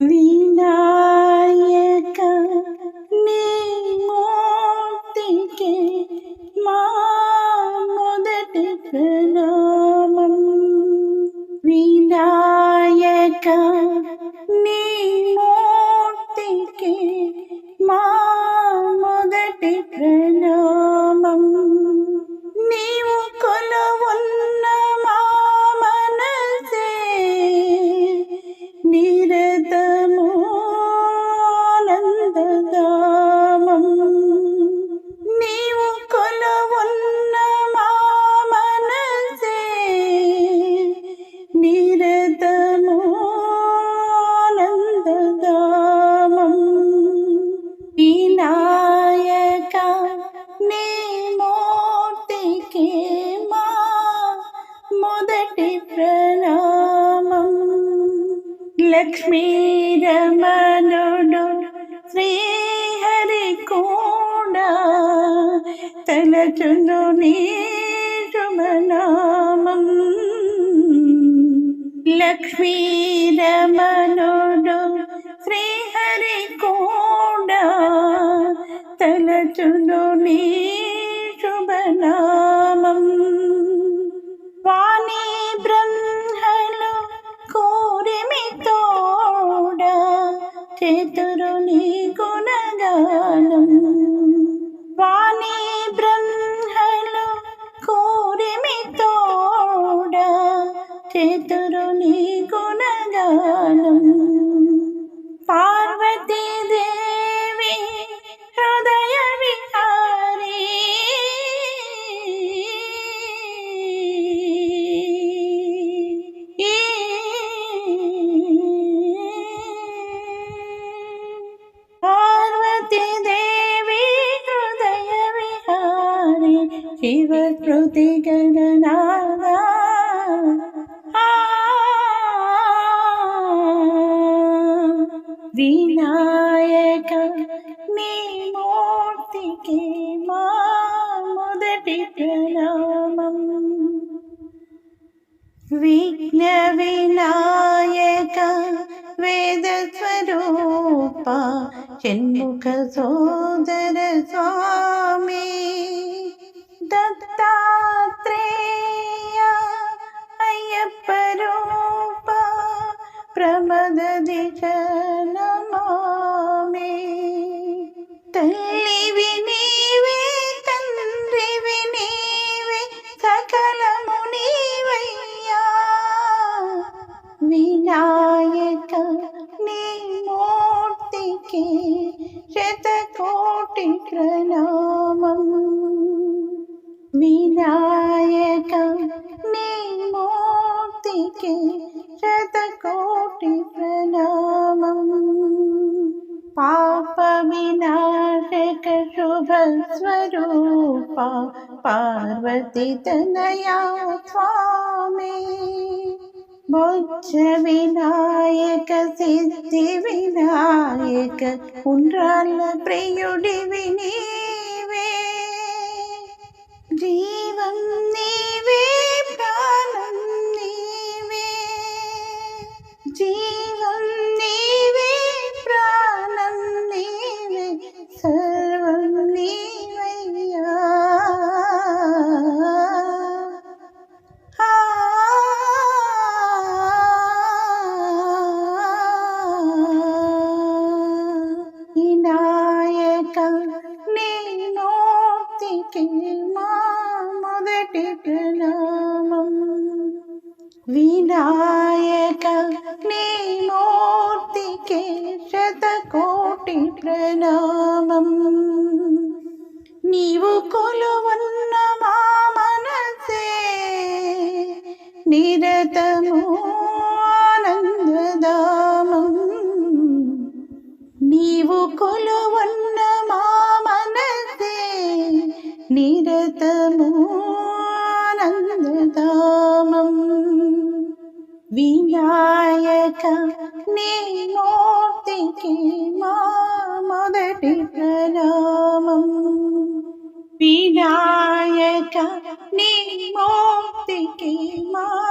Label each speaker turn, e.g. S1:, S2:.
S1: వినాయక ప్రణామం లక్ష్మీ రమణుడు శ్రీహరి కూడా తలచును నీ శుభనామం లక్ష్మీ రమణుడు శ్రీహరి కూడా తలచును నీ శివకృతి గణనాదా వినాయక నీ మూర్తికి మా మొదటి ప్రణామం. విఘ్న వినాయక వేద స్వరూప షణ్ముఖ సోదర స్వామి. దత్తాత్రేయ అయ్యప్ప రూప ప్రమద దిశ నమామి. తల్లివి నీవే తండ్రివి నీవే సకలము వినాయక నీ మూర్తికి శతకోటి ప్రణామం పాప వినాశక శుభ స్వరూప పార్వతి తనయా స్వామి బొజ్జ వినాయక సిద్ధి వినాయక ఉండ్రాళ్ళ ప్రియుడివి నీవే నోటికి మొదటి ప్రణామం వినాయక నీ మూర్తికి శతకోటి ప్రణామం నీవు కొలువన్న మా మనసే నిరతము వినాయక నీ మూర్తికి మా మొదటి ప్రణామం. వినాయక నీ మూర్తికి మా